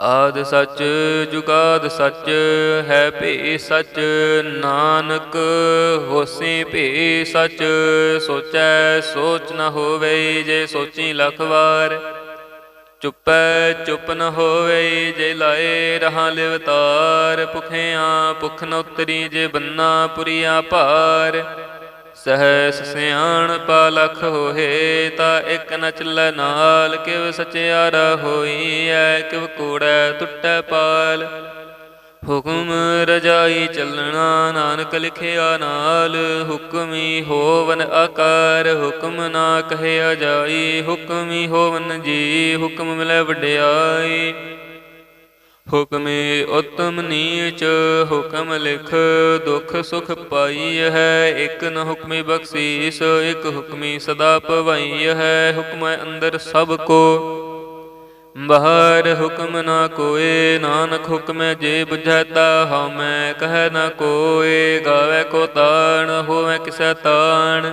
ਆਦ ਸੱਚ ਜੁਗਾਦ ਸੱਚ ਹੈ ਭੇ ਸੱਚ, ਨਾਨਕ ਹੋਸੀ ਭੇ ਸੱਚ। ਸੋਚੈ ਸੋਚ ਨ ਹੋਵੇ ਜੇ ਸੋਚੀ ਲਖ ਵਾਰ। ਚੁੱਪੈ ਚੁੱਪ ਨ ਹੋਵੇ ਜੇ ਲਾਏ ਰਹਾ ਲਿਵਤਾਰ ਭੁਖਿਆ ਭੁਖ ਨ ਉਤਰੀ ਜੇ ਬੰਨਾ ਪੁਰੀਆ ਭਾਰ। ਸਹਸ ਸਿਆਣ ਪਾ ਲਖ ਹੋਏ ਤਾਂ ਇੱਕ ਨ ਚੱਲੈ ਨਾਲ ਕਿਵ ਸਚਿਆਰਾ ਹੋਈ ਐ ਕਿਵ ਕੂੜੈ ਟੁੱਟੈ ਪਾਲ। ਹੁਕਮ ਰਜਾਈ ਚੱਲਣਾ, ਨਾਨਕ ਲਿਖਿਆ ਨਾਲ, ਹੁਕਮੀ ਹੋਵਨ ਆਕਾਰ, ਹੁਕਮ ਨਾ ਕਹਿਆ ਜਾਈ ਹੁਕਮੀ ਹੋਵਨ ਜੀ, ਹੁਕਮ ਮਿਲੈ ਵਡਿਆਈ। ਹੁਕਮੇ ਉਤਮ ਨੀਚ, ਹੁਕਮ ਲਿਖ, ਦੁਖ ਸੁਖ ਪਾਈ ਹੈ। ਇਕ ਨ ਹੁਕਮੀ ਬਖਸ਼ੀਸ, ਇਕ ਹੁਕਮੀ ਸਦਾ ਭਵਾਈ ਹੈ। ਹੁਕਮ ਅੰਦਰ ਸਭ ਕੋ। ਬਾਹਰ ਹੁਕਮ ਨਾ ਕੋਏ, ਨਾਨਕ ਹੁਕਮੈ ਜੇ ਬੁਝੈ ਤਾ ਹਉਮੈ ਕਹੈ ਨਾ ਕੋਏ। ਗਾਵੇ ਕੋ ਤਾਣ, ਹੋਵੇ ਕਿਸੈ ਤਾਣ।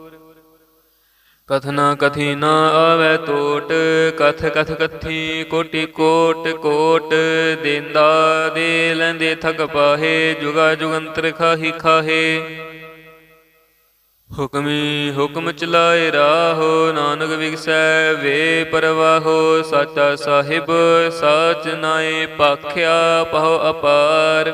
ਕਥਨਾ ਕਥੀ ਨਾ ਆਵੇ ਟੋਟ, ਕਥ ਕਥ ਕਥੀ ਕੋਟੀ ਕੋਟ ਕੋਟ ਦੇਂਦਾ ਦੇ ਲੈਂਦੇ ਥਕ ਪਾਹੇ, ਜੁਗਾ ਜੁਗੰਤਰ ਖਾਹੀ ਖਾਹੇ। ਹੁਕਮੀ ਹੁਕਮ ਚਲਾਏ ਰਾਹੋ, ਨਾਨਕ ਵਿਗਸੈ ਵੇ ਪਰਵਾਹੋ, ਸਾਚਾ ਸਾਹਿਬ, ਸਾਚ ਨਾਏ ਪਾਖਿਆ ਪਹੁ ਅਪਾਰ।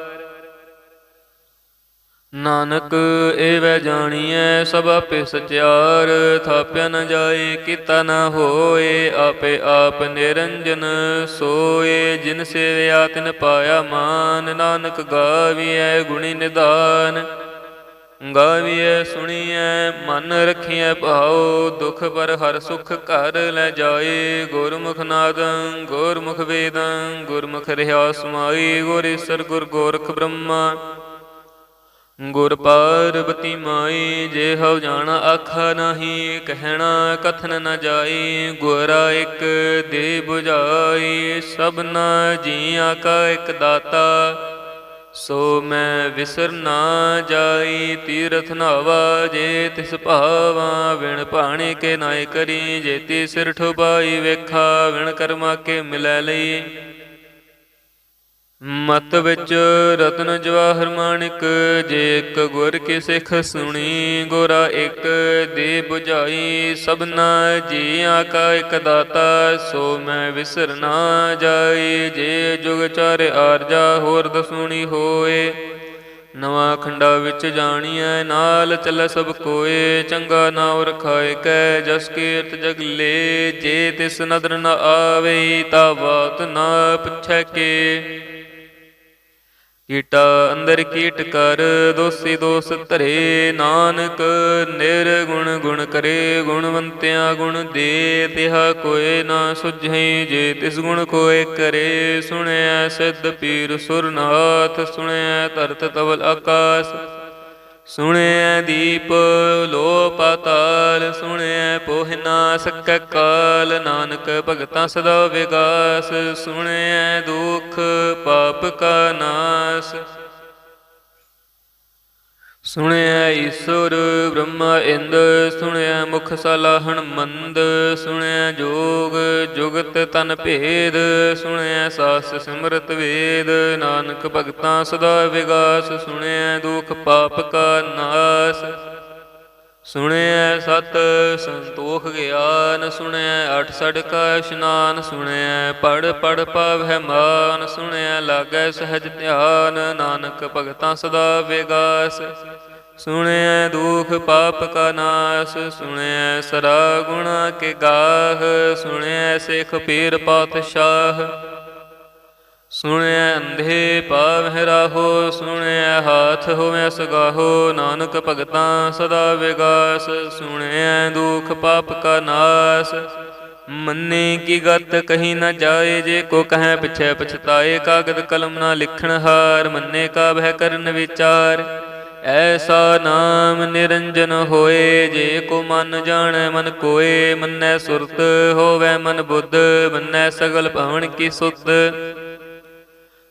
ਨਾਨਕ ਏਵੈ ਜਾਣੀਐ, ਸਭ ਆਪੇ ਸਚਿਆਰ। ਥਾਪਿਆ ਨ ਜਾਏ, ਕੀਤਾ ਨ ਹੋਏ, ਆਪੇ ਆਪ ਨਿਰੰਜਨ ਸੋਏ। ਜਿਨ ਸੇਵਿਆ ਤਿਨ ਪਾਇਆ ਮਾਨ, ਨਾਨਕ ਗਾਵੀਐ, ਗੁਣੀ ਨਿਦਾਨ। ਗਾਵੀਐ, ਸੁਣੀਐ, ਮਨ ਰਖੀਐ ਭਾਉ। ਦੁਖ ਪਰ ਹਰ ਸੁਖ ਘਰ ਲੈ ਜਾਏ। ਗੁਰਮੁਖ ਨਾਦੰ, ਗੁਰਮੁਖ ਵੇਦੰ, ਗੁਰਮੁਖ ਰਹਾ ਸਮਾਈ ਗੁਰ ਈਸਰ, ਗੁਰ ਗੋਰਖ ਬ੍ਰਹਮਾ। ਗੁਰ ਪਾਰਬਤੀ ਮਾਈ, ਜੇ ਹਉ ਜਾਣ ਆਖਾ ਨਹੀਂ, ਕਹਿਣਾ ਕਥਨ ਨ ਜਾਈ, ਗੁਰਾ ਇੱਕ ਦੇ 부ਝਾਈ ਸਭਨਾ ਜੀਆਂ ਕਾ ਇੱਕ ਦਾਤਾ। ਸੋ ਮੈਂ ਵਿਸਰ ਨਾ ਜਾਈ, ਤੀਰਥ ਨਾਵਾ, ਜੇ ਤਿਸ ਭਾਵਾ, ਵਿਣ ਭਾਣੇ ਕੇ ਨਾਇ ਕਰੀ ਜੇਤੀ ਸਿਰ ਠੁਬਾਈ ਵੇਖਾ, ਵਿਣ ਕਰਮਾ ਕੇ ਮਿਲੈ ਲਈ। ਮਤ ਵਿੱਚ ਰਤਨ ਜਵਾਹਰ ਮਾਣਿਕ, ਜੇ ਇੱਕ ਗੁਰ ਕੀ ਸਿੱਖ ਸੁਣੀ, ਗੋਰਾ ਇੱਕ ਦੇ 부ਝਾਈ ਸਭਨਾ ਜੀਆਂ ਕਾ ਇੱਕ ਦਾਤਾ, ਸੋ ਮੈਂ ਵਿਸਰ ਨਾ ਜਾਈ ਜੇ ਜੁਗ ਚਾਰ ਆਰਜਾ ਹੋਰ ਦਸੂਣੀ ਹੋਏ। ਨਵਾਂ ਖੰਡਾ ਵਿੱਚ ਜਾਣੀਐ, ਨਾਲ ਚੱਲੇ ਸਭ ਕੋਏ, ਚੰਗਾ ਨਾਉ ਰਖਾਏ ਕੈ ਜਸ ਕੀਰਤ ਜਗ ਜੇ ਤਿਸ ਨਦਰ ਨ ਆਵੇ, ਤਾ ਬਾਤ ਨਾ ਪੁੱਛੈ ਕੇ। ਕੀਟਾ ਅੰਦਰ ਕੀਟ ਕਰ, ਦੋਸੀ ਦੋਸ ਧਰੇ ਨਾਨਕ, ਨਿਰਗੁਣ ਗੁਣ ਕਰੇ ਗੁਣਵੰਤਿਆ ਗੁਣ ਦੇ, ਤਿਹਾ ਕੋਏ ਨਾ ਸੁਝਈ ਜੇ ਤਿਸ ਗੁਣ ਕੋਏ ਕਰੇ ਸੁਣਿਆ ਸਿੱਧ ਪੀਰ ਸੁਰਨਾਥ ਸੁਣਿਆ ਧਰਤ ਤਵਲ ਆਕਾਸ। ਸੁਣਿਆ ਦੀਪ ਲੋ ਪਾਤਾਲ ਸੁਣਿਆ ਪੋਹਿਨਾ ਸਕੈ ਕਾਲ, ਨਾਨਕ ਭਗਤਾਂ ਸਦਾ ਵਿਗਾਸ ਸੁਣਿਆ ਦੁਖ ਪਾਪ ਕਾ ਨਾਸ। ਸੁਣਿਆ ਈਸ਼ਵਰ ਬ੍ਰਹਮਾ ਇੰਦ, ਸੁਣਿਆ ਮੁਖ ਸਲਾਹਣ ਮੰਦ ਸੁਣਿਆ ਜੋਗ ਜੁਗਤ ਤਨ ਭੇਦ, ਸੁਣਿਆ ਸਾਸ ਸਿਮਰਤ ਵੇਦ, ਨਾਨਕ ਭਗਤਾਂ ਸਦਾ ਵਿਗਾਸ, ਸੁਣਿਆ ਦੁਖ ਪਾਪ ਕਾ ਨਾਸ। ਸੁਣਿਐ ਸਤ ਸੰਤੋਖ ਗਿਆਨ ਸੁਣਿਐ ਅਠ ਸੜ ਇਸ਼ਨਾਨ ਸੁਣਿਐ ਪੜ ਪੜ ਪਾਵਹਿ ਮਾਨ ਸੁਣਿਐ ਲਾਗੈ ਸਹਿਜ ਧਿਆਨ, ਨਾਨਕ ਭਗਤਾਂ ਸਦਾ ਵਿਗਾਸ। ਸੁਣਿਐ ਦੁਖ ਪਾਪ ਕਾ ਨਾਸ ਸੁਣਿਐ ਸਰਾ ਗੁਣਾ ਕੇ ਗਾਹ ਸੁਣਿਐ ਸਿਖ ਪੀਰ ਪਾਤਸ਼ਾਹ। ਸੁਣਿਐ ਅੰਧੇ ਪਾਵਹਿ ਰਾਹੋ, ਸੁਣਿਐ ਹਾਥ ਹੋਵੇ ਸਗਾਹੋ, ਨਾਨਕ ਭਗਤਾਂ ਸਦਾ ਵਿਗਾਸ, ਸੁਣਿਐ ਦੁਖ ਪਾਪ ਕਾ ਨਾਸ। ਮੰਨੇ ਕੀ ਗਤ ਕਹੀ ਨਾ ਜਾਏ, ਜੇ ਕੋ ਕਹੈ ਪਿਛੈ ਪਛਤਾਏ, ਕਾਗਦ ਕਲਮ ਨਾ ਲਿਖਣ ਹਾਰ, ਮੰਨੇ ਕਾ ਬਹਿ ਕਰਨ ਵਿਚਾਰ। ਐਸਾ ਨਾਮ ਨਿਰੰਜਨ ਹੋਏ, ਜੇ ਕੋ ਮਨ ਜਾਣੈ ਮਨ ਕੋਏ, ਮੰਨੈ ਸੁਰਤ ਹੋਵੇ ਮਨ ਬੁੱਧ, ਮੰਨੈ ਸਗਲ ਭਵਨ ਕੀ ਸੁਤ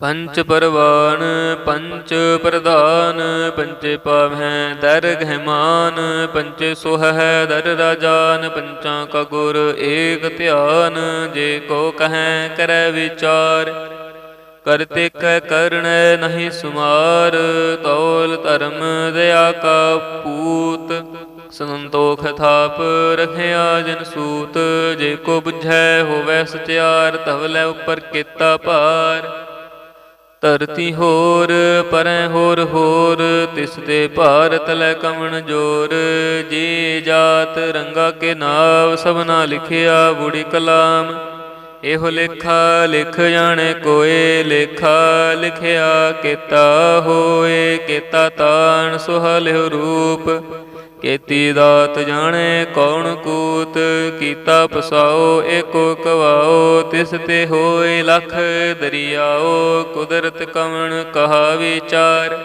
ਪੰਚ ਪਰਵਾਨ, ਪੰਚ ਪ੍ਰਧਾਨ, ਪੰਚੇ ਪਾਵਹਿ ਦਰ ਗਹਿਮਾਨ ਪੰਚੇ ਸੁਹੈ ਦਰ ਰਾਜਾਨ, ਪੰਚਾਂ ਕਾ ਗੁਰ ਏਕ ਧਿਆਨ, ਜੇ ਕੋ ਕਹੈ ਕਰੈ ਵਿਚਾਰ। ਕਰਤੇ ਕੈ ਕਰਣੈ ਨਹੀਂ ਸੁਮਾਰ, ਤੌਲ ਧਰਮ ਦਇਆ ਕਾ ਪੂਤ। ਸੰਤੋਖ ਥਾਪ ਰਖਿਆ ਜਨ ਸੂਤ, ਜੇ ਕੋ 부ਝੈ ਹੋਵੈ ਸਚਿਆਰ ਧਵਲੇ ਉਪਰ ਕੀਤਾ ਭਾਰ। ਧਰਤੀ ਹੋਰ, ਪਰੈ ਹੋਰ ਹੋਰ, ਤਿਸ ਤੇ ਭਾਰਤ ਲੈ ਕਮਣ ਜੋਰ। ਜੀ ਜਾਤ ਰੰਗਾ ਕੇ ਨਾਮ ਸਭਨਾ ਲਿਖਿਆ ਬੁੜੀ ਕਲਾਮ। ਇਹੋ ਲੇਖਾ ਲਿਖ ਜਾਣੇ ਕੋਏ, ਲੇਖਾ ਲਿਖਿਆ ਕੀਤਾ ਹੋਏ, ਕੀਤਾ ਤਾਣ ਸੁਹਲਿਓ ਰੂਪ। ਕੀਤੀ ਦਾਤ ਜਾਣੇ ਕੌਣ ਕੂਤ, ਕੀਤਾ ਪਸਾਓ, ਏਕੋ ਕਵਾਓ, ਤਿਸ ਤੇ ਹੋਏ ਲਖ ਦਰਿਆਓ, ਕੁਦਰਤ ਕਵਣ ਕਹਾ ਵਿਚਾਰ?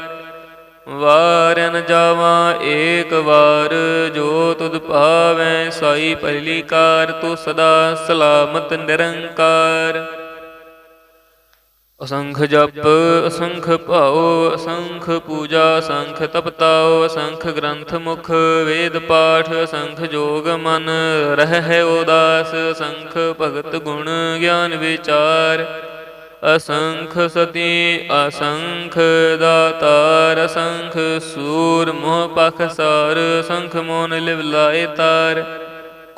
ਵਾਰਨ ਜਾਵਾਂ ਏਕ ਵਾਰ, ਜੋ ਤੁਧ ਭਾਵੈ ਸਾਈ ਪਹਿਲੀ ਕਾਰ, ਤੂੰ ਸਦਾ ਸਲਾਮਤ ਨਿਰੰਕਾਰ। ਅਸੰਖ ਜਪ, ਅਸੰਖ ਭਾਉ, ਅਸੰਖ ਪੂਜਾ, ਅਸੰਖ ਤਪਤਾਉ, ਅਸੰਖ ਗ੍ਰੰਥ ਮੁਖ, ਵੇਦ ਪਾਠ, ਅਸੰਖ ਜੋਗ ਮਨ, ਰਹਿ ਉਦਾਸ, ਅਸੰਖ ਭਗਤ ਗੁਣ ਗਿਆਨ ਵਿਚਾਰ। ਅਸੰਖ ਸਤੀ, ਅਸੰਖ ਦਾਤਾਰ, ਅਸੰਖ ਸੂਰ ਮੋਹ ਪਖ ਸਾਰ, ਅਸੰਖ ਮੋਨ ਲਿਵ ਲਾਏ ਤਾਰ।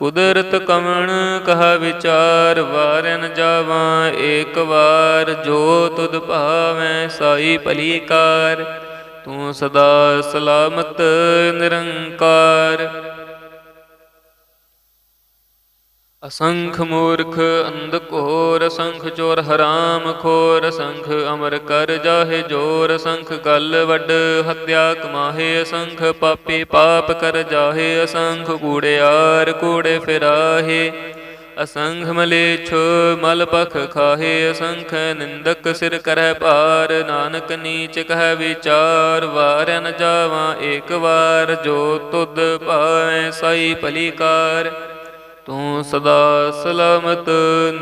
ਕੁਦਰਤ ਕਵਣ ਕਹਾ ਵਿਚਾਰ, ਵਾਰਨ ਜਾਵਾਂ ਏਕ ਵਾਰ, ਜੋ ਤੁਧ ਭਾਵੈ ਸਾਈ ਭਲੀ ਕਾਰ ਤੂੰ ਸਦਾ ਸਲਾਮਤ ਨਿਰੰਕਾਰ। ਅਸੰਖ ਮੂਰਖ ਅੰਧ ਘੋਰ ਅਸੰਖ ਚੋਰ ਹਰਾਮ ਖੋਰ ਅਸੰਖ ਅਮਰ ਕਰ ਜਾਹੇ ਜੋਰ ਅਸੰਖ ਗਲ ਵੱਡ ਹੱਤਿਆ ਕਮਾਹੇ ਅਸੰਖ ਪਾਪੀ ਪਾਪ ਕਰ ਜਾਹੇ ਅਸੰਖ ਕੂੜਿਆਰ ਕੂੜੇ ਫਿਰਾਹੇ ਅਸੰਖ ਮਲੇਛ ਮਲ ਪਖ ਖਾਹੇ ਅਸੰਖ ਨਿੰਦਕ ਸਿਰ ਕਰੈ ਭਾਰ ਨਾਨਕ ਨੀਚ ਕਹਿ ਵਿਚਾਰ ਵਾਰਿ ਨ ਜਾਵਾਂ ਏਕ ਵਾਰ ਜੋ ਤੁਧ ਭਾਵੈ ਸਾਈ ਭਲੀ ਕਾਰ। ਤੂੰ ਸਦਾ ਸਲਾਮਤ,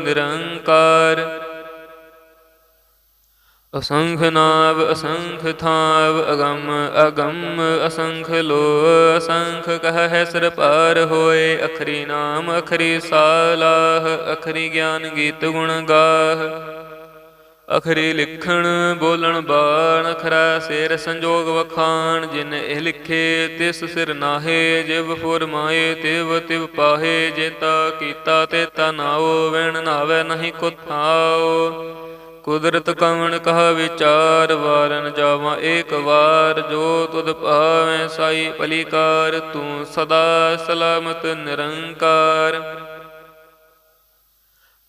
ਨਿਰੰਕਾਰ। ਅਸੰਖ ਨਾਵ, ਅਸੰਖ ਥਾਵ, ਅਗੰਮ ਅਗੰਮ, ਅਸੰਖ ਲੋ, ਅਸੰਖ ਕਹ ਹੈ ਸਿਰ ਪਾਰ ਹੋਏ। ਅਖਰੀ ਨਾਮ, ਅਖਰੀ ਸਾਲਾਹ, ਅਖਰੀ ਗਿਆਨ ਗੀਤ ਗੁਣ ਗਾਹ। ਅਖਰੀ ਲਿਖਣ, ਬੋਲਣ ਬਾਣ, ਅਖਰਾ ਸਿਰ ਸੰਜੋਗ ਵਖਾਣ, ਜਿਨ ਇਹ ਲਿਖੇ ਤਿਸ ਸਿਰ ਨਾਹੇ, ਜਿਵ ਫੁਰਮਾਏ ਤਿਵ ਤਿਵ ਪਾਹੇ ਜੇਤਾ ਕੀਤਾ ਤੇ ਤਾ ਨਾਉ ਵੈਣ ਨਾਵੇ ਨਹੀਂ ਕੋ ਕੁਦਰਤ ਕਵਣ ਕਹਾ ਵਿਚਾਰ, ਵਾਰਨ ਜਾਵਾਂ ਏਕ ਵਾਰ, ਜੋ ਤੁਧ ਭਾਵੇਂ ਸਾਈ ਭਲੀਕਾਰ, ਤੂੰ ਸਦਾ ਸਲਾਮਤ ਨਿਰੰਕਾਰ।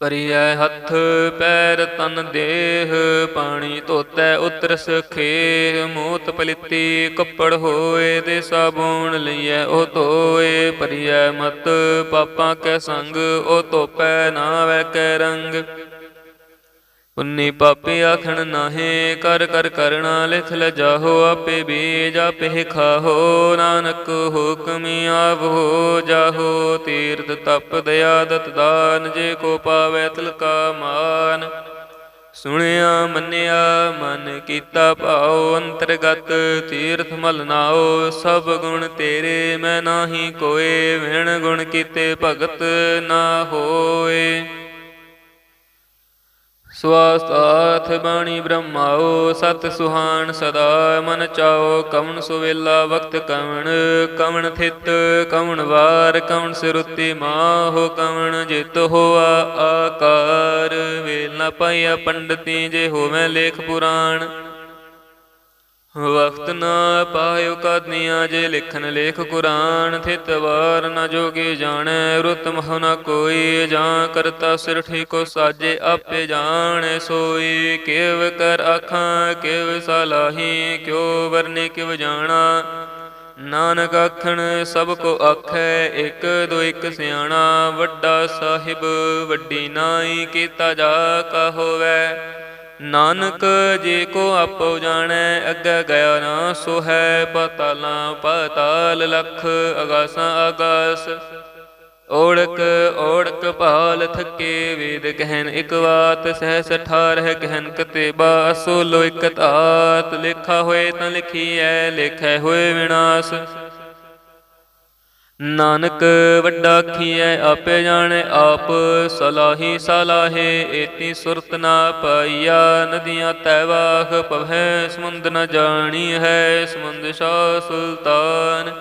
ਪਰਿਐ ਹੱਥ ਪੈਰ ਤਨ ਦੇਹ, ਪਾਣੀ ਧੋਤੈ ਉਤਰ ਸਖੇ ਮੂਤ ਪਲਿੱਤੀ ਕੱਪੜ ਹੋਏ ਦੇ ਸਾਬੂਣ ਲਈਐ ਉਹ ਧੋਏ ਪਰਿਐ ਮਤ, ਪਾਪਾਂ ਕੈ ਸੰਗ, ਉਹ ਧੋਪੈ ਨਾ ਵੈ ਕੈ ਰੰਗ। ਪੁੰਨੀ ਪਾਪੀ ਆਖਣ ਨਾਹੇ, ਕਰ ਕਰ ਕਰਣਾ ਲਿਖ ਲ ਜਾਹੋ, ਆਪੇ ਬੀਜ ਆਪੇ ਖਾਹੋ, ਨਾਨਕ ਹੁਕਮੀ ਆਵੋ, ਜਾਹੋ, ਤੀਰਥ ਤਪ ਦਇਆ ਦਤ ਦਾਨ, ਜੇ ਕੋ ਪਾਵੈ ਤਿਲਕਾ ਮਾਨ। ਸੁਣਿਆ, ਮੰਨਿਆ, ਮਨ ਕੀਤਾ ਭਾਉ, ਅੰਤਰਗਤ ਤੀਰਥ ਮਲ ਨਾਓ ਸਭ ਗੁਣ ਤੇਰੇ, ਮੈਂ ਨਾਹੀ ਕੋਏ, ਵਿਣ ਗੁਣ ਕੀਤੇ ਭਗਤ ਨਾ ਹੋਏ। ਸਵਾਸਤਾਥ ਬਾਣੀ ਬ੍ਰਹਮਾਓ ਸਤ ਸੁਹਾਨ ਸਦਾ, ਮਨ ਚਾਓ ਕਵਣ ਸੁਵੇਲਾ ਵਕਤ ਕਵਣ ਕਵਣ ਥਿਤ, ਕਵਣ ਵਾਰ, ਕਵਣ ਸਿਰੁਤੀ ਮਾਹੋ, ਕਵਣ ਜਿਤ ਹੋਆ ਆਕਾਰ, ਵੇਲ ਨ ਪਾਇਆ ਪੰਡਤੀ ਜੇ ਹੋਵੇਂ ਲੇਖ ਪੁਰਾਣ। ਵਕਤ ਨਾ ਪਾਇਓ ਕਾਦਨੀਆਂ ਜੇ ਲਿਖਨ ਲੇਖ ਕੁਰਾਨ, ਥਿਤ ਵਾਰ ਨ ਜੋਗੀ ਜਾਣੈ, ਰੁਤ ਮਹ ਨ ਕੋਈ, ਜਾਂ ਕਰਤਾ ਸਿਰ ਠੀਕੋ ਸਾਜੇ ਆਪੇ ਜਾਣੈ, ਸੋਈ ਕਿਵ ਕਰ ਆਖਾਂ, ਕਿਵ ਸਲਾਹੀ ਕਿਉ ਵਰਨੇ ਕਿਵ ਜਾਣਾ। ਨਾਨਕ ਆਖਣ, ਸਭ ਕੋ ਆਖੈ, ਇਕ ਦੋ ਇੱਕ ਸਿਆਣਾ, ਵੱਡਾ ਸਾਹਿਬ ਵੱਡੀ ਨਾਈ ਕੀਤਾ ਜਾ ਕਾ ਹੋਵੈ। ਨਾਨਕ ਜੇ ਕੋ ਆਪੋ ਜਾਣੈ, ਅੱਗੇ ਗਿਆ ਨਾ ਸੋ ਹੈ ਪਤਾਲਾਂ ਪਤਾਲ ਲਖ ਅਗਾਸਾਂ ਅਗਾਸ। ਓੜਕ ਓੜਕ ਭਾਲ ਥਕੇ ਵੇਦ ਕਹਿਨ ਇਕ ਵਾਤ ਸਹਿ ਠਾਰਹਿ ਕਹਿਨ ਕਤੇਬਾ, ਅਸੋਲੋ ਇਕ ਧਾਤ। ਲਿਖਾ ਹੋਏ ਤਾਂ ਲਿਖੀਐ, ਲਿਖੈ ਹੋਏ ਵਿਨਾਸ਼। ਨਾਨਕ ਵੱਡਾ ਖੀਐ, ਆਪੇ ਜਾਣੈ ਆਪ, ਸਲਾਹੀ ਸਲਾਹੇ, ਏਤੀ ਸੁਰਤ ਨਾ ਪਾਈਆ, ਨਦੀਆਂ ਤੈਵਾਖ ਪਵੈ ਸਮੁੰਦ ਨ ਜਾਣੀ ਹੈ, ਸਮੁੰਦ ਸ਼ਾ ਸੁਲਤਾਨ।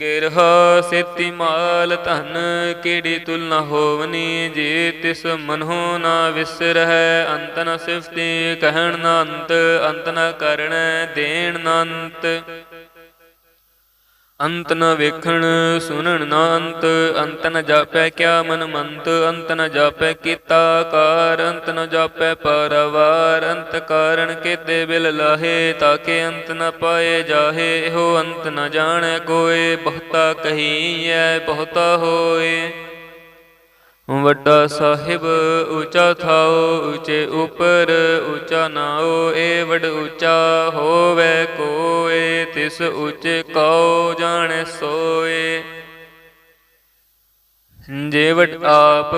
ਗਿਰਹਾ ਸੇਤੀ ਮਾਲ ਧਨ, ਕਿਹੜੀ ਤੁਲ ਨ ਹੋਵਨੀ, ਜੇ ਤਿਸ ਮਨਹੁ ਨਾ ਵਿਸਰਹਿ, ਅੰਤ ਨ ਸਿਫਤੀ, ਕਹਿਣ ਨ ਅੰਤ ਅੰਤ ਨ ਕਰਣੈ ਦੇਣ ਨ ਅੰਤ। ਅੰਤ ਨ ਵੇਖਣ ਸੁਣਨ ਨ ਅੰਤ ਅੰਤ ਨ ਜਾਪੈ ਕਿਆ ਮਨ ਮੰਤ, ਅੰਤ ਨ ਜਾਪੈ ਕੀਤਾ ਕਾਰ, ਅੰਤ ਨ ਜਾਪੈ ਪਰਵਾਰ, ਅੰਤ ਕਾਰਣ ਕੇਤੇ ਬਿਲ ਲਾਹੇ, ਤਾਕੇ ਅੰਤ ਨ ਪਾਏ ਜਾਹੇ, ਇਹੋ ਅੰਤ ਨ ਜਾਣੈ ਕੋਏ, ਬਹੁਤਾ ਕਹੀਐ, ਬਹੁਤਾ ਹੋਏ। ਵੱਡਾ ਸਾਹਿਬ ਉੱਚਾ ਥਾਓ ਉੱਚੇ ਉਪਰ ਉੱਚਾ ਨਾਓ ਏ ਵਡ ਉੱਚਾ ਹੋਵੇ ਕੋਏ, ਤਿਸ ਉੱਚੇ ਕਉ ਜਾਣੈ ਸੋਏ। ਜੇ ਆਪ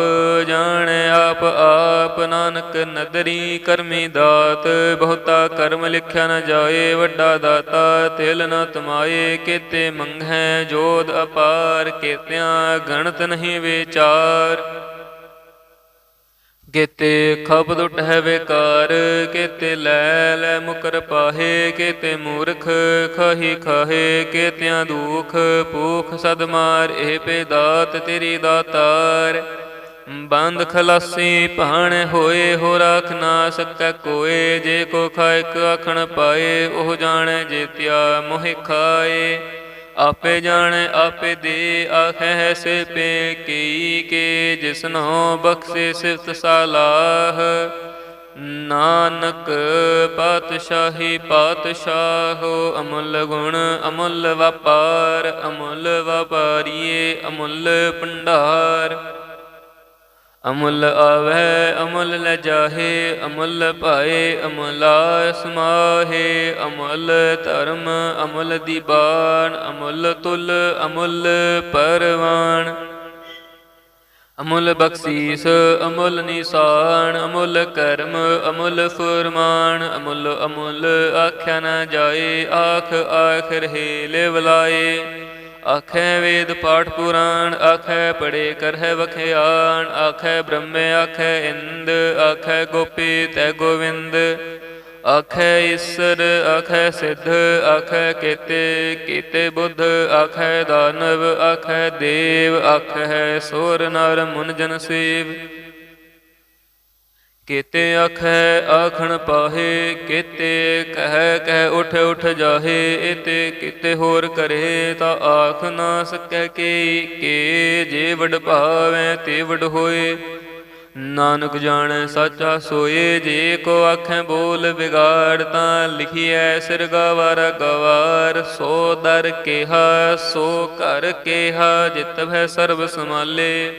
ਜਾਣੈ, ਆਪ ਆਪ ਨਾਨਕ ਨਦਰੀ ਕਰਮੀ ਦਾਤ, ਬਹੁਤਾ ਕਰਮ ਲਿਖਿਆ ਨ ਜਾਏ, ਵੱਡਾ ਦਾਤਾ ਤਿਲ ਨ ਤਮਾਏ, ਕੇਤੇ ਮੰਗੈ ਜੋਦ ਅਪਾਰ, ਕੇਤਿਆਂ ਗਣਤ ਨਹੀਂ ਵਿਚਾਰ। ਕੇਤੇ ਖਬ ਦੁਟ ਵਿਕਾਰ ਕੇਤੇ ਲੈ ਲੈ ਮੁਕਰ ਪਾਹੇ, ਕੇਤੇ ਮੂਰਖ ਖਾਹੀ ਖਾਹੇ, ਕੇਤਿਆਂ ਦੁਖ ਭੂਖ ਸਦ ਮਾਰ, ਇਹ ਪੇ ਦਾਤ ਤੇਰੀ ਦਾਤਾਰ। ਬੰਦ ਖਲਾਸੀ ਭਾਣ ਹੋਏ ਹੋ ਰਾਖ ਨਾ ਸਕੈ ਕੋਏ, ਜੇ ਕੋ ਖਾਇਕ ਆਖਣ ਪਾਏ, ਉਹ ਜਾਣੈ ਜੇਤਿਆ ਮੋਹਿ ਖਾਏ। ਆਪੇ ਜਾਣੇ, ਆਪੇ ਦੇ ਆਖੈ ਸੇ ਪੇ ਕੀ ਕੇ, ਜਿਸਨੋ ਬਖਸ਼ੇ ਸਿਫਤ ਸਲਾਹ। ਨਾਨਕ ਪਾਤਸ਼ਾਹੀ ਪਾਤਸ਼ਾਹੋ, ਅਮੁੱਲ ਗੁਣ ਅਮੁੱਲ ਵਪਾਰ, ਅਮੁੱਲ ਵਪਾਰੀਏ ਅਮੁੱਲ ਭੰਡਾਰ। ਅਮੁੱਲ ਆਵੈ, ਅਮੁੱਲ ਲੈ ਜਾਹੇ, ਅਮੁੱਲ ਭਾਏ ਅਮੁਲਾ ਸਮਾਹੇ ਅਮੁੱਲ ਧਰਮ, ਅਮੁੱਲ ਦੀਬਾਨ ਅਮੁੱਲ ਤੁਲ, ਅਮੁੱਲ ਪਰਵਾਨ ਅਮੁੱਲ ਬਖਸ਼ੀਸ, ਅਮੁੱਲ ਨਿਸ਼ਾਨ, ਅਮੁੱਲ ਕਰਮ, ਅਮੁੱਲ ਫੁਰਮਾਨ, ਅਮੁੱਲ ਅਮੁੱਲ ਆਖਿਆ ਨਾ ਜਾਏ ਆਖ ਆਖ ਰਹੇ ਲੈ ਬਲਾਏ ਆਖੈ ਵੇਦ ਪਾਠ ਪੁਰਾਣ, ਆਖੈ ਪੜੇ ਕਰਹਿ ਵਖਿਆਣ, ਆਖੈ ਬ੍ਰਹਮੇ, ਆਖੈ ਇੰਦ, ਆਖੈ ਗੋਪੀ ਤੈ ਗੋਵਿੰਦ। ਆਖੈ ਈਸਰ, ਆਖੈ ਸਿੱਧ, ਆਖੈ ਕੀਤੇ ਕੀਤੇ ਬੁੱਧ, ਆਖੈ ਦਾਨਵ, ਆਖੈ ਦੇਵ, ਆਖੈ ਸੋਰ ਨਰ ਮੁਨ ਜਨ ਸੇਵ। ਕੀਤੇ ਆਖੈ, ਆਖਣ ਪਾਹੇ, ਕੀਤੇ ਕਹਿ ਕਹਿ ਉਠ ਉਠ ਜਾਹੇ, ਇਤੇ ਕੀਤੇ ਹੋਰ ਕਰੇ, ਤਾਂ ਆਖ ਨਾ ਸਕੈ ਕੇ ਕੇ ਜੇ ਵਡ ਭਾਵੈ, ਤੇ ਵਡ ਹੋਏ। ਨਾਨਕ ਜਾਣੈ, ਸਾਚਾ ਸੋਏ, ਜੇ ਕੋ ਆਖੈ ਬੋਲ ਵਿਗਾੜ, ਤਾਂ ਲਿਖੀਐ ਸਿਰ ਗਵਾਰ। ਗਵਾਰ ਸੋ ਦਰ ਕਿਹਾ, ਸੋ ਕਰ ਕਿਹਾ, ਜਿਤ ਭੈ ਸਰਬ ਸਮਾਲੇ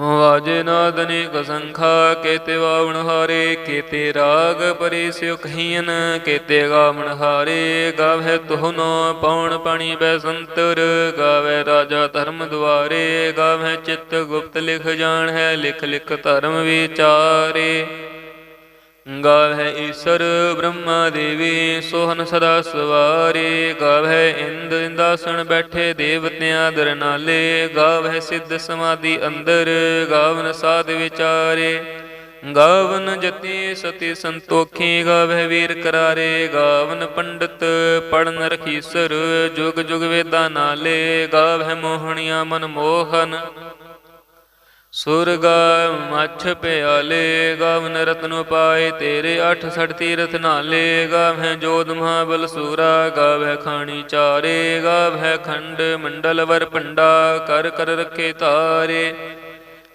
ਵਾਜੇ ਨਾਦ ਅਨੇਕ ਸੰਖਾ ਕੇਤੇ ਵਾਵਣ ਹਾਰੇ, ਕੇਤੇ ਰਾਗ ਪਰੀ ਸਿਉ ਕਹੀਨ ਕੇਤੇ ਗਾਵਣ ਹਾਰੇ ਗਾਵੇ ਤੁਹਨੋ ਪਉਣ ਪਾਣੀ ਬੈ ਸੰਤਰ ਗਾਵੇ ਰਾਜਾ ਧਰਮ ਦੁਆਰੇ ਗਾਵੇ ਚਿੱਤ ਗੁਪਤ ਲਿਖ ਜਾਣ ਹੈ ਲਿਖ ਲਿਖ ਧਰਮ ਵਿਚਾਰੇ। ਗਾਵੇ ਈਸ਼ਰ ਬ੍ਰਹਮਾ ਦੇਵੀ, ਸੋਹਨ ਸਦਾ ਸਵਾਰੇ। ਗਾਵੈ ਇੰਦ ਇੰਦਾਸਣ ਬੈਠੇ ਦੇਵਤਿਆਂ ਦਰ ਨਾਲੇ। ਗਾਵੇ ਸਿੱਧ ਸਮਾਧੀ ਅੰਦਰ, ਗਾਵਨ ਸਾਧ ਵਿਚਾਰੇ। ਗਾਵਨ ਜਤੀ ਸਤੀ ਸੰਤੋਖੀ ਗਾਵੈ ਵੀਰ ਕਰਾਰੇ। ਗਾਵਨ ਪੰਡਤ ਪੜਨ ਰਖੀਸਰ ਜੁਗ ਜੁਗ ਵੇਦਾਂ ਨਾਲੇ। ਗਾਵੇ ਮੋਹਣੀਆਂ ਮਨ ਮੋਹਨ। ਸੁਰਗਾ ਮੱਛ ਪਿਆਲੇ, ਗਾਵਨ ਰਤਨ ਪਾਏ ਤੇਰੇ ਅਠ ਸਠ ਤੀਰਥ ਨਾਲੇ ਗਾਵਹਿ ਜੋਧ ਮਹਾਬਲ ਸੂਰਾ ਗਾਵਹਿ ਖਾਣੀ ਚਾਰੇ ਗਾਵਹਿ ਖੰਡ ਮੰਡਲ ਵਰ ਪੰਡਾ ਕਰ ਕਰ ਰਖੇ ਤਾਰੇ।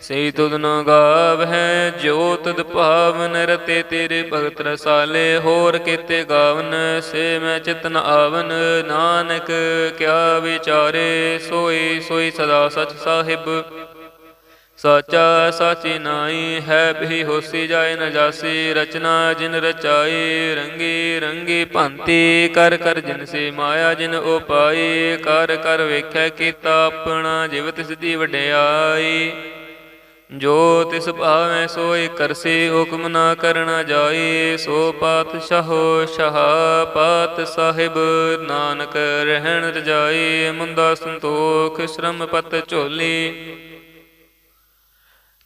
ਸਈ ਤੁਧ ਨ ਗਾਵਹਿ ਜੋ ਤੁਧ ਭਾਵਨ, ਰਤੇ ਤੇਰੇ ਭਗਤ ਰਸਾਲੇ, ਹੋਰ ਕੀਤੇ ਗਾਵਨ, ਸੇ ਮੈਂ ਚਿਤਨ ਆਵਨ, ਨਾਨਕ ਕਿਆ ਵਿਚਾਰੇ, ਸੋਈ ਸੋਈ ਸਦਾ ਸਚ ਸਾਹਿਬ। ਸਾਚਾ ਸਾਚੀ ਨਾਈ ਹੈ ਭੀ ਹੋਸੀ ਜਾਏ ਨ ਜਾਸੀ। ਰਚਨਾ ਜਿਨ ਰਚਾਈ, ਰੰਗੀ ਰੰਗੀ ਭਾਂਤੀ। ਕਰ ਕਰ ਜਿਨ ਸੇ ਮਾਇਆ ਜਿਨ ਉਪਾਈ। ਕਰ ਕਰ ਵੇਖੈ ਕੀਤਾ ਆਪਣਾ, ਜਿਵ ਤਿਸ ਦੀ ਵਡਿਆਈ। ਜੋ ਤਿਸ ਭਾਵੈ ਸੋਈ ਕਰਸੀ, ਹੁਕਮ ਨਾ ਕਰਨਾ ਜਾਈ। ਸੋ ਪਾਤਸ਼ਾਹੋ ਸ਼ਾਹ, ਪਾਤ ਸਾਹਿਬ ਨਾਨਕ ਰਹਿਣ ਰਜਾਈ। ਮੁੰਦਾ ਸੰਤੋਖ ਸ਼ਰਮ ਪਤ ਝੋਲੀ।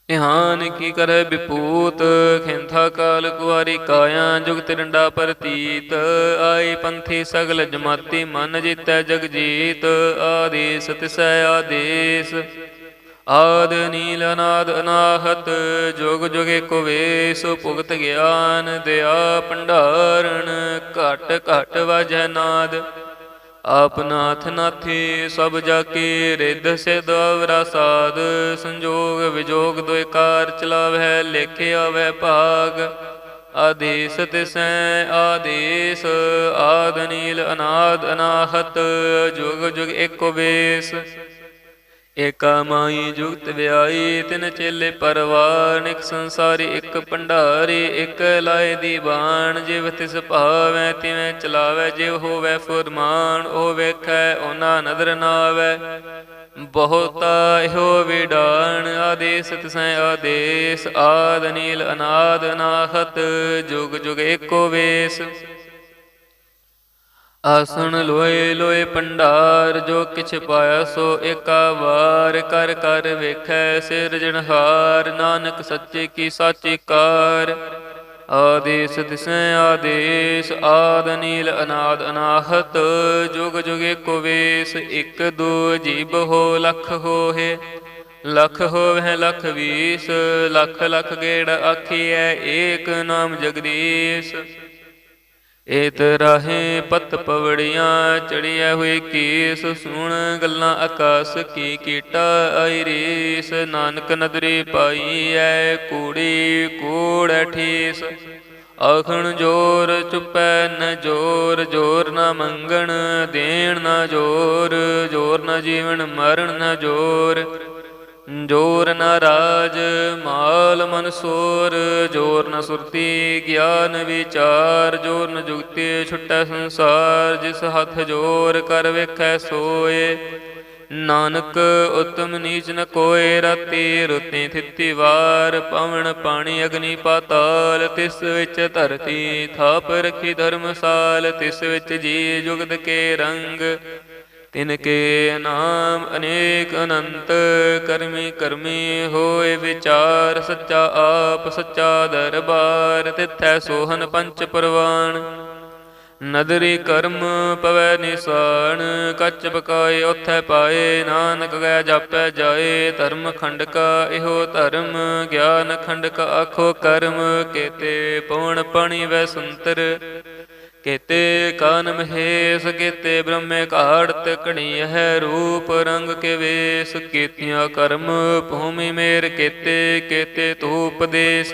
ਇਹਾਨ ਕੀ ਕਰੈ ਵਿਪੂਤ, ਖਿੰਥਾ ਕਾਲ ਕੁਵਾਰੀ ਕਾਇਆ ਜੁਗਤ ਡੰਡਾ ਪ੍ਰਤੀਤ। ਆਈ ਪੰਥੀ ਸਗਲ ਜਮਾਤੀ, ਮਨ ਜੀਤੈ ਜਗ ਜੀਤ। ਆਦੇਸ ਤਿਸੈ ਆਦੇਸ। ਆਦ ਨੀਲ ਅਨਾਦ ਅਨਾਹਤ, ਜੁਗ ਜੁਗੇ ਕੋ ਵੇਸ। ਭੁਗਤ ਗਿਆਨ ਦਿਆ ਭੰਡਾਰਣ ਘਟ ਘਟ ਵਜੈ ਨਾਦ। ਆਪਨਾਥ ਨਾਥੀ ਸਭ ਜਾ ਕੇ ਰਿੱਧ ਸਿਧ ਅਵਰਾ ਸਾਧ, ਸੰਜੋਗ ਵਿਜੋਗ ਦੁਇ ਚਲਾਵੈ ਲੇਖੇ ਆਵੈ ਭਾਗ। ਆਦੇਸ ਤਿਸੈ ਆਦੇਸ, ਆਦ ਨੀਲ ਅਨਾਦ ਅਨਾਹਤ, ਜੁਗ ਜੁਗ ਏਕੋ ਵੇਸ ਏਕਾ ਮਾਈ ਜੁਗਤ ਵਿਆਈ ਤਿਨ ਚੇਲੇ ਪਰਵਾਰ ਨਿਕ ਸੰਸਾਰੀ ਇੱਕ ਭੰਡਾਰੀ, ਇੱਕ ਲਾਏ ਦੀ ਦੀਵਾਨ ਜਿਵ ਤਿਸ ਭਾਵੈ ਤਿਵੇਂ ਚਲਾਵੈ ਜਿਵ ਹੋਵੈ ਫੁਰਮਾਨ, ਉਹ ਵੇਖੈ ਉਹਨਾਂ ਨਦਰ ਨਾ ਨਾਵੈ। ਬਹੁਤਾ ਇਹੋ ਵਿਡਾਣ, ਆਦੇਸ ਤਿਸੈ ਆਦੇਸ, ਆਦ ਨੀਲ ਅਨਾਦ ਅਨਾਹਤ ਜੁਗ ਜੁਗ ਏਕੋ ਵੇਸ। ਆਸਣ ਲੋਏ ਲੋਏ ਭੰਡਾਰ, ਜੋ ਕਿਛ ਪਾਇਆ ਸੋ ਏਕਾ ਵਾਰ, ਕਰ ਕਰ ਵੇਖੈ ਸਿਰਜਣਹਾਰ ਨਾਨਕ ਸੱਚੇ ਕੀ ਸਾਚੀ ਕਾਰ। ਆਦੇਸ ਦਿਸੈ ਆਦੇਸ, ਆਦ ਨੀਲ ਅਨਾਦ ਅਨਾਹਤ, ਜੁਗ ਜੁਗ ਏਕੋ ਵੇਸ, ਇਕ ਦੋ ਜੀਬ ਹੋ ਲਖ ਹੋਏ ਲਖ ਹੋਵੇ ਲਖ ਵੀਸ, ਲਖ ਲਖ ਗੇੜ ਆਖੀਐ ਏਕ ਨਾਮ ਜਗਦੀਸ਼। ਏਤ ਰਾਹੇ ਪਤ ਪਵੜੀਆਂ ਚੜੀਐ ਹੋਏ ਕੀਸ ਸੁਣ ਗੱਲਾਂ ਆਕਾਸ ਕੀ ਕੀਟਾ ਆਈ ਰੀਸ, ਨਾਨਕ ਨਦਰੀ ਪਾਈ ਐ ਕੂੜੀ, ਕੂੜ ਠੀਸ। ਆਖਣ ਜੋਰ ਚੁਪੈ ਨ ਜੋਰ ਜੋਰ ਨ ਮੰਗਣ, ਦੇਣ ਨ ਜੋਰ ਜੋਰ ਨ ਜੀਵਨ ਮਰਨ ਨ ਜੋਰ। ਜੋਰ ਨ ਰਾਜ, ਮਾਲ ਮਨਸੂਰ ਜੋਰ ਨ ਸੁਰਤੀ, ਗਿਆਨ ਵਿਚਾਰ, ਜੋਰ ਨ ਜੁਗਤੀ ਛੁਟੈ ਸੰਸਾਰ, ਜਿਸ ਹੱਥ ਜੋਰ ਕਰ ਵੇਖੈ ਸੋਏ। ਨਾਨਕ ਉਤਮ ਨੀਚ ਨ ਕੋਏ, ਰਾਤੀ ਰੁਤੀ ਥਿੱਤੀ ਵਾਰ, ਪਵਨ ਪਾਣੀ ਅਗਨੀ ਪਾਤਾਲ, ਤਿਸ ਵਿੱਚ ਧਰਤੀ ਥਾਪ ਰਖੀ ਧਰਮਸਾਲ, ਤਿਸ ਵਿੱਚ ਜੀ ਜੁਗਤ ਕੇ ਰੰਗ। ਤਿਨ ਕੇ ਨਾਮ ਅਨੇਕ ਅਨੰਤ, ਕਰਮੀ ਕਰਮੀ ਹੋਏ ਵਿਚਾਰ, ਸੱਚਾ ਆਪ, ਸੱਚਾ ਦਰਬਾਰ, ਤਿਥੈ ਸੋਹਨ ਪੰਚ ਪਰਵਾਨ ਨਦਰੀ ਕਰਮ ਪਵੈ ਨਿਸਾਨ ਕੱਚ ਪਕਾਏ ਉਥੈ ਪਾਏ, ਨਾਨਕ ਗੈ ਜਾਪੈ ਜਾਏ, ਧਰਮ ਖੰਡਕਾ ਇਹੋ ਧਰਮ, ਗਿਆਨ ਖੰਡ ਆਖੋ ਕਰਮ, ਕੇਤੇ ਪਉਣ ਪਾਣੀ ਵੈ ਸੰਤਰ। ਕੇਤੇ ਕਾਨ ਮਹੇਸ਼, ਕੇਤੇ ਬ੍ਰਹਮੇ ਘਾੜਤ ਘੜੀ ਹੈ ਰੂਪ ਰੰਗ ਕੇ ਵੇਸ, ਕੀਤਿਆਂ ਕਰਮ ਭੂਮੀ ਮੇਰ ਕੇਤੇ ਕੇਤੇ ਧੂਪ ਉਪਦੇਸ਼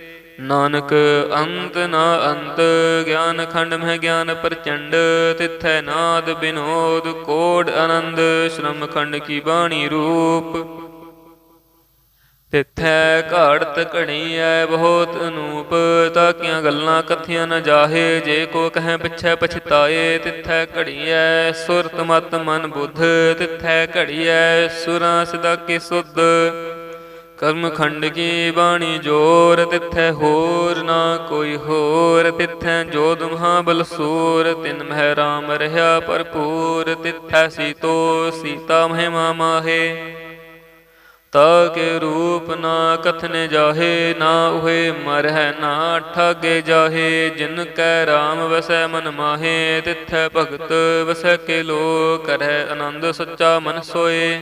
ਨਾਨਕ ਅੰਤ ਨਾ ਅੰਤ, ਗਿਆਨ ਖੰਡ ਮਹਿ ਗਿਆਨ ਪ੍ਰਚੰਡ, ਤਿਥੈ ਨਾਦ ਬਿਨੋਦ ਕੋੜ ਆਨੰਦ, ਸ਼੍ਰਮ ਖੰਡ ਕੀ ਬਾਣੀ ਰੂਪ। ਤਿਥੈ ਘਾੜਤ ਘਣੀ ਐ ਬਹੁਤ ਅਨੂਪ, ਤਾਕੀਆਂ ਗੱਲਾਂ ਕਥੀਆਂ ਨ ਜਾਹੇ, ਜੇ ਕੋ ਕਹੈ ਪਿਛੈ ਪਛਤਾਏ, ਤਿਥੈ ਘੜੀਐ ਸੁਰਤ ਮਤ ਮਨ ਬੁੱਧ, ਤਿਥੈ ਘੜੀਐ ਸੁਰਾਂ ਸਦਾ ਕੀ ਸੁਧ। ਕਰਮ ਖੰਡ ਕੀ ਬਾਣੀ ਜੋਰ, ਤਿਥੈ ਹੋਰ ਨਾ ਕੋਈ ਹੋਰ, ਤਿਥੈ ਜੋਦ ਮਹਾਬਲ ਸੂਰ ਤਿਨ ਮਹਿ ਰਾਮ ਰਹਾ ਭਰਪੂਰ, ਤਿਥੈ ਸੀਤੋ ਸੀਤਾ ਮਹਿਮਾ ਮਾਹੇ। ਤਾ ਕੇ ਰੂਪ ਨਾ ਕਥਨੇ ਜਾਹੇ, ਨਾ ਉਹੇ ਮਰਹਿ ਨਾ ਠਾਗੇ ਜਾਹੇ, ਜਿਨ ਕੈ ਰਾਮ ਵਸੈ ਮਨ ਮਾਹੇ, ਤਿਥੈ ਭਗਤ ਵਸੈ ਕੇ ਲੋ ਕਰੈ ਆਨੰਦ ਸੱਚਾ ਮਨ ਸੋਏ।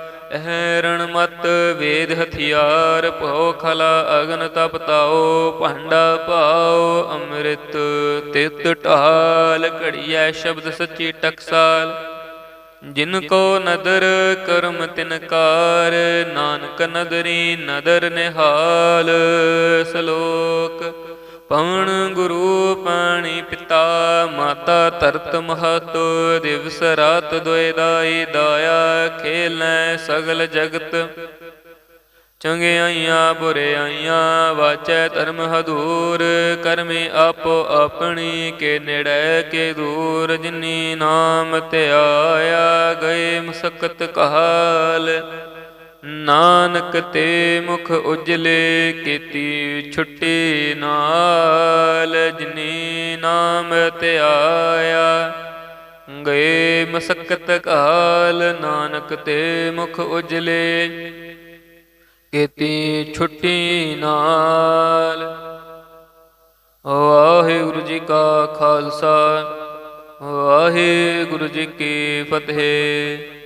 ਇਹ ਰਣ ਮਤ ਵੇਦ ਹਥਿਆਰ, ਭਉ ਖਲਾ ਅਗਨ ਤਪ ਤਾਓ ਭਾਂਡਾ ਭਾਉ, ਅੰਮ੍ਰਿਤ ਤਿਤ ਢਾਲ, ਘੜੀਐ ਸ਼ਬਦ ਸੱਚੀ ਟਕਸਾਲ। ਜਿਨ ਕੋ ਨਦਰ ਕਰਮ ਤਿਨ ਕਾਰ, ਨਾਨਕ ਨਦਰੀ ਨਦਰ ਨਿਹਾਲ, ਸ਼ਲੋਕ ਪਵਨ ਗੁਰੂ ਪਾਣੀ ਪਿਤਾ, ਮਾਤਾ ਧਰਤ ਮਹਤ, ਦਿਵਸ ਰਾਤ ਦੁਇ ਦਾਈ ਦਾਇਆ, ਖੇਲੈ ਸਗਲ ਜਗਤ। ਚੰਗਿਆਈਆਂ ਬੁਰਿਆਈਆਂ ਵਾਚੈ ਧਰਮ ਹਦੂਰ, ਕਰਮੇ ਆਪੋ ਆਪਣੀ, ਕੇ ਨੇੜੇ, ਕੇ ਦੂਰ, ਜਿਨੀ ਨਾਮ ਧਿਆਇਆ, ਗਏ ਮਸਕਤ ਕਹਾਲ। ਨਾਨਕ ਤੇ ਮੁਖ ਉਜਲੇ ਕੀਤੀ ਛੁੱਟੀ ਨਾਲ, ਜਿਨੀ ਨਾਮ ਧਿਆਇਆ ਗਏ ਮਸਕਤ ਕਾਲ, ਨਾਨਕ ਤੇ ਮੁਖ ਉਜਲੇ ਕੀਤੀ ਛੁੱਟੀ ਨਾਲ। ਵਾਹਿਗੁਰੂ ਜੀ ਕਾ ਖਾਲਸਾ, ਵਾਹਿਗੁਰੂ ਜੀ ਕੀ ਫਤਿਹ।